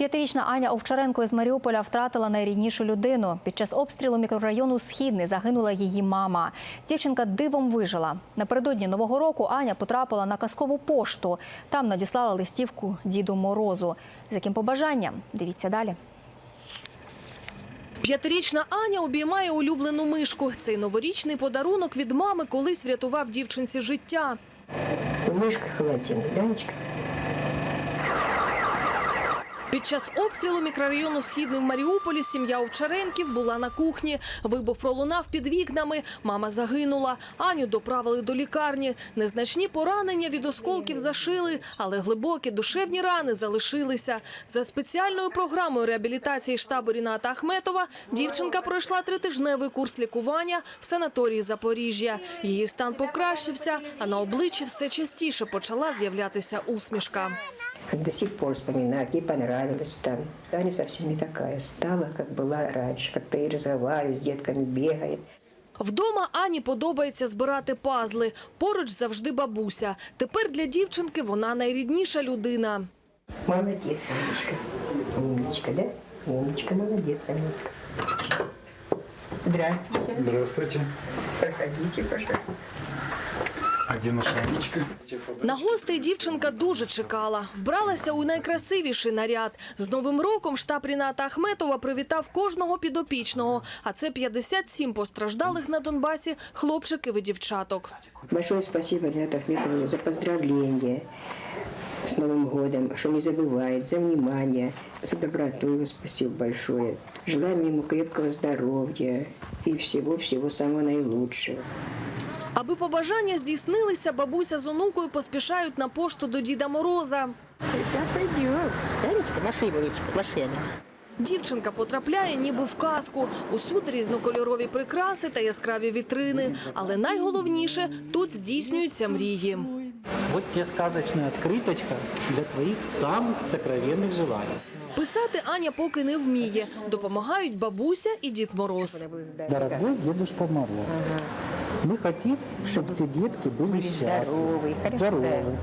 П'ятирічна Аня Овчаренко із Маріуполя втратила найріднішу людину. Під час обстрілу мікрорайону Східний загинула її мама. Дівчинка дивом вижила. Напередодні нового року Аня потрапила на казкову пошту. Там надіслала листівку діду Морозу. З яким побажанням? Дивіться далі. П'ятирічна Аня обіймає улюблену мишку. Цей новорічний подарунок від мами колись врятував дівчинці життя. Мышка холодильник, Данечка? Під час обстрілу мікрорайону Східний в Маріуполі сім'я Овчаренків була на кухні. Вибух пролунав під вікнами. Мама загинула. Аню доправили до лікарні. Незначні поранення від осколків зашили, але глибокі душевні рани залишилися. За спеціальною програмою реабілітації штабу Ріната Ахметова дівчинка пройшла тритижневий курс лікування в санаторії Запоріжжя. Її стан покращився, а на обличчі все частіше почала з'являтися усмішка. До сих пор вспоминаю, ей понравилось там. Аня совсем не такая стала, как была раньше. Как-то и разговаривает, с детками бегает. Вдома Ані подобається збирати пазли. Поруч завжди бабуся. Тепер для дівчинки вона найрідніша людина. Молодец, Анечка. Умничка, да? Умничка, молодец, Анютка. Здравствуйте. Здравствуйте. Проходите, пожалуйста. А где наша Анечка? На гостей дівчинка дуже чекала. Вбралася у найкрасивіший наряд. З Новим роком штаб Ріната Ахметова привітав кожного підопічного. А це 57 постраждалих на Донбасі хлопчиків і дівчаток. Большое спасибо Ренату Ахметову за поздравления с Новым годом, что не забывает, за внимание, за доброту его спасибо большое. Желаем ему крепкого здоровья и всего-всего самого наилучшего. Аби побажання здійснилися, бабуся з онукою поспішають на пошту до Діда Мороза. Сейчас пойдем. Данечка, машина, Речка, машина. Дівчинка потрапляє ніби в казку. Усюди різнокольорові прикраси та яскраві вітрини. Але найголовніше тут здійснюються мрії. Вот тебе сказочная открыточка для твоих самых сокровенных желаний. Писати Аня поки не вміє. Допомагають бабуся і Дід Мороз. Дорогой Дедушка Мороз, мы хотим, чтобы все детки были, Были счастливы, здоровы, хорошо, здоровы.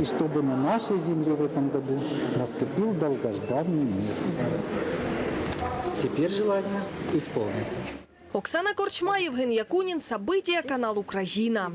И чтобы на нашей земле в этом году наступил долгожданный мир. Теперь желание исполнится. Оксана Корчма, Євген Якунін, Сабитія, канал Україна.